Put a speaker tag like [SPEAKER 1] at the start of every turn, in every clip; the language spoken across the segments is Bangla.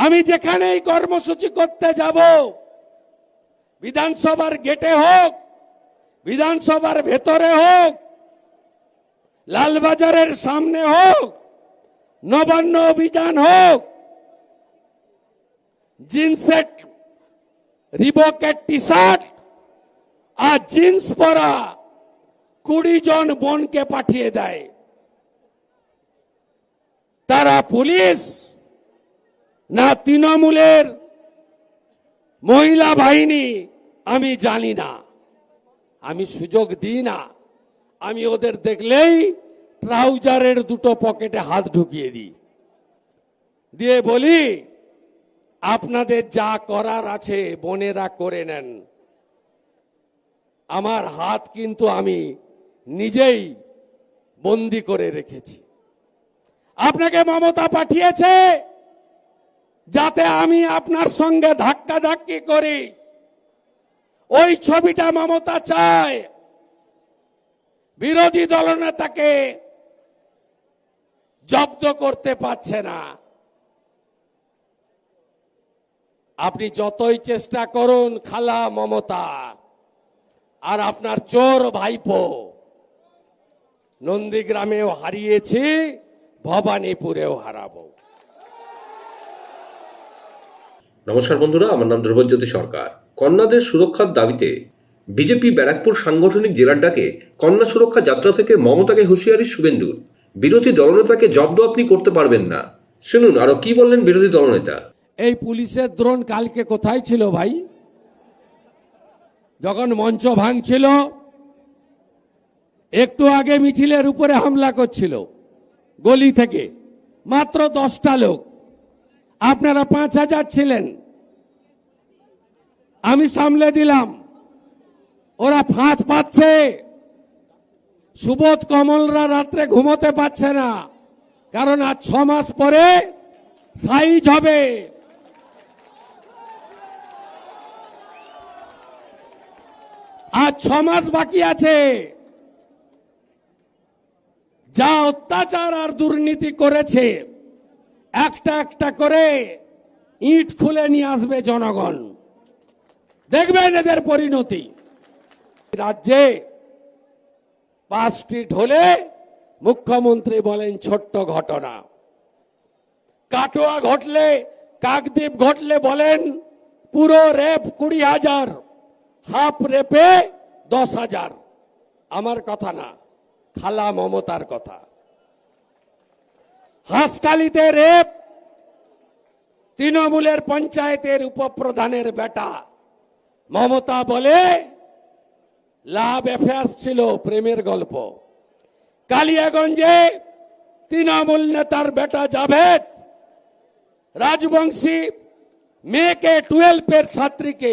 [SPEAKER 1] আমি যেখানেই কর্মসূচি করতে যাব, বিধানসভার গেটে হোক, বিধানসভার ভেতরে হোক, লালবাজারের সামনে হোক, নবান্ন অভিযান হোক জিন্সের রিবকের টি শার্ট আর জিন্স পরা কুড়ি জন বোনকে পাঠিয়ে দেয়। তারা পুলিশ না তৃণমূলের মহিলা বাহিনী আমি জানি না। আমি সুযোগ দিই না। আমি ওদের দেখলেই ট্রাউজারের দুটো পকেটে হাত ঢুকিয়ে দিই। দিয়ে বলি, আপনাদের যা করার আছে বোনেরা করে নেন। আমার হাত কিন্তু আমি নিজেই বন্দি করে রেখেছি। আপনাকে মমতা পাঠিয়েছে। যাতে আমি আপনার সঙ্গে ধাক্কা ধাক্কি করি। ওই ছবিটা মমতা চায়। বিরোধী দলনেতাকে জব্দ করতে পারছে না। আপনি যতই চেষ্টা করুন, খালা মমতা, আর আপনার চোর ভাইপো, নন্দীগ্রামেও হারিয়েছি, ভবানীপুরেও হারাবো।
[SPEAKER 2] নমস্কার বন্ধুরা, আমার নাম ধ্রুবজ্যোতি সরকার। কন্যাদের সুরক্ষার দাবিতে বিজেপি ব্যারাকপুর সাংগঠনিক জেলার ডাকে কন্যা সুরক্ষা যাত্রা থেকে মমতাকে হুঁশিয়ারি শুভেন্দুর। বিরোধী দলনেতাকে জব্দ আপনি করতে পারবেন না। শুনুন, আরও কি বললেন বিরোধী দলনেতা?
[SPEAKER 1] এই পুলিশের দ্রোণ কালকে কোথায় ছিল ভাই? যখন মঞ্চ ভাঙছিল, একটু আগে মিছিলের উপরে হামলা করছিল, গলি থেকে। মাত্র দশটা লোক। আপনারা পাঁচ হাজার ছিলেন। আমি সামলে দিলাম। ওরা ফাঁদ পাচ্ছে। সুবোধ কমলরা রাত্রে ঘুমোতে পারছে না। কারণ আজ ছ মাস পরে সাইজ হবে। আর ছ মাস বাকি আছে। যা অত্যাচার আর দুর্নীতি করেছে। একটা একটা করে ইট খুলে নিয়ে আসবে জনগণ। দেখবেন এদের পরিণতি। রাজ্যে পাঁচ স্ট্রিট হলে মুখ্যমন্ত্রী বলেন ছোট্ট ঘটনা। কাটোয়া ঘটলে, কাকদ্বীপ ঘটলে বলেন, পুরো রেপ কুড়ি হাজার, হাফ রেপে দশ হাজার। আমার কথা না, খালা মমতার কথা। হাসকালিতে রেপ, তৃণমূলের পঞ্চায়েতের উপপ্রধানের বেটা। মমতা বলে, লাভ অ্যাফেয়ার্স ছিল প্রেমের গল্প। কালিয়াগঞ্জে তৃণমূল নেতার বেটা জাভেদ, রাজবংশী মেয়েকে টুয়েলভের ছাত্রীকে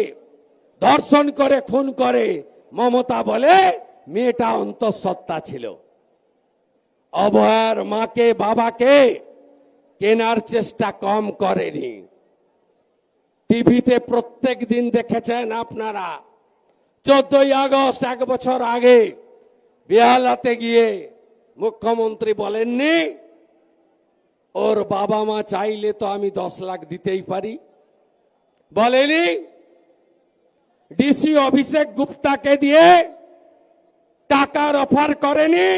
[SPEAKER 1] ধর্ষণ করে, খুন করে। মমতা বলে, মেয়েটা অন্তঃসত্ত্বা ছিল। অভয়ার মাকে বাবাকে কেনার চেষ্টা কম করেনি টিভিতে প্রত্যেক দিন দেখেছেন আপনারা চোদ্দই আগস্ট এক বছর আগে বেহালাতে গিয়ে মুখ্যমন্ত্রী বলেননি ওর বাবা মা চাইলে তো আমি দশ লাখ দিতেই পারি বলেনি ডিসি অভিষেক গুপ্তাকে দিয়ে টাকার অফার করেনি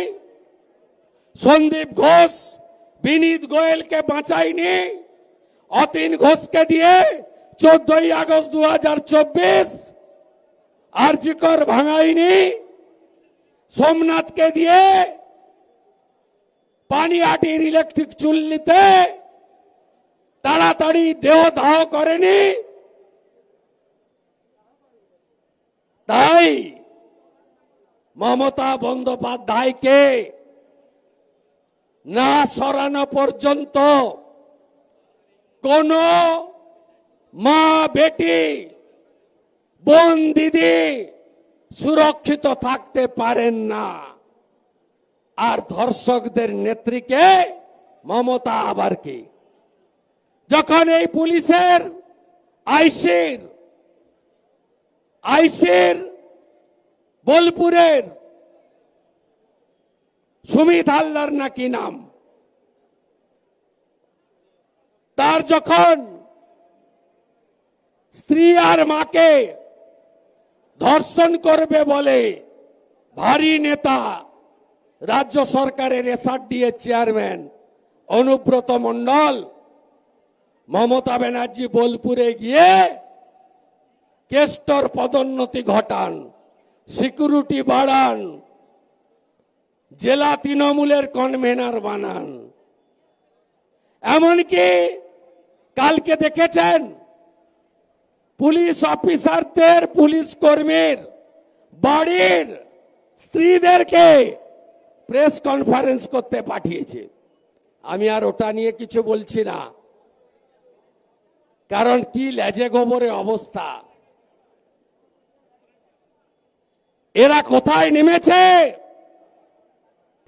[SPEAKER 1] সন্দীপ ঘোষ, বিনীত গোয়েলকে বাঁচায়নি। অতীন ঘোষকে দিয়ে চোদ্দই আগস্ট দু হাজার চব্বিশ আরজিকর ভাঙায়নি। সোমনাথকে দিয়ে পানিহাটির ইলেকট্রিক চুল্লিতে তাড়াতাড়ি দেহ দাহ করেনি। তাই মমতা বন্দ্যোপাধ্যায়কে না সরানো পর্যন্ত কোন মা বেটি, বোন, দিদি সুরক্ষিত থাকতে পারেন না। আর ধর্ষকদের নেত্রীকে মমতা আবার কি? যখন এই পুলিশের, আইসির আইসির, বোলপুরের সুমিত হালদার নাকি নাম? তার যখন স্ত্রী আর মাকে ধর্ষণ করবে বলে ভারী নেতা রাজ্য সরকারের এসআরডিএ চেয়ারম্যান অনুব্রত মণ্ডল, মমতা ব্যানার্জি বোলপুরে গিয়ে কেষ্টর পদোন্নতি ঘটান, সিকিউরিটি বাড়ান জেলা তৃণমূলের কনভেনার বানান। এমনকি কালকে দেখেছেন পুলিশ অফিসারদের, পুলিশ কর্মীর বাড়ির স্ত্রীদেরকে প্রেস কনফারেন্স করতে পাঠিয়েছে। আমি আর ওটা নিয়ে কিছু বলছি না। কারণ কি লেজে গোবরে অবস্থা। এরা কোথায় নেমেছে?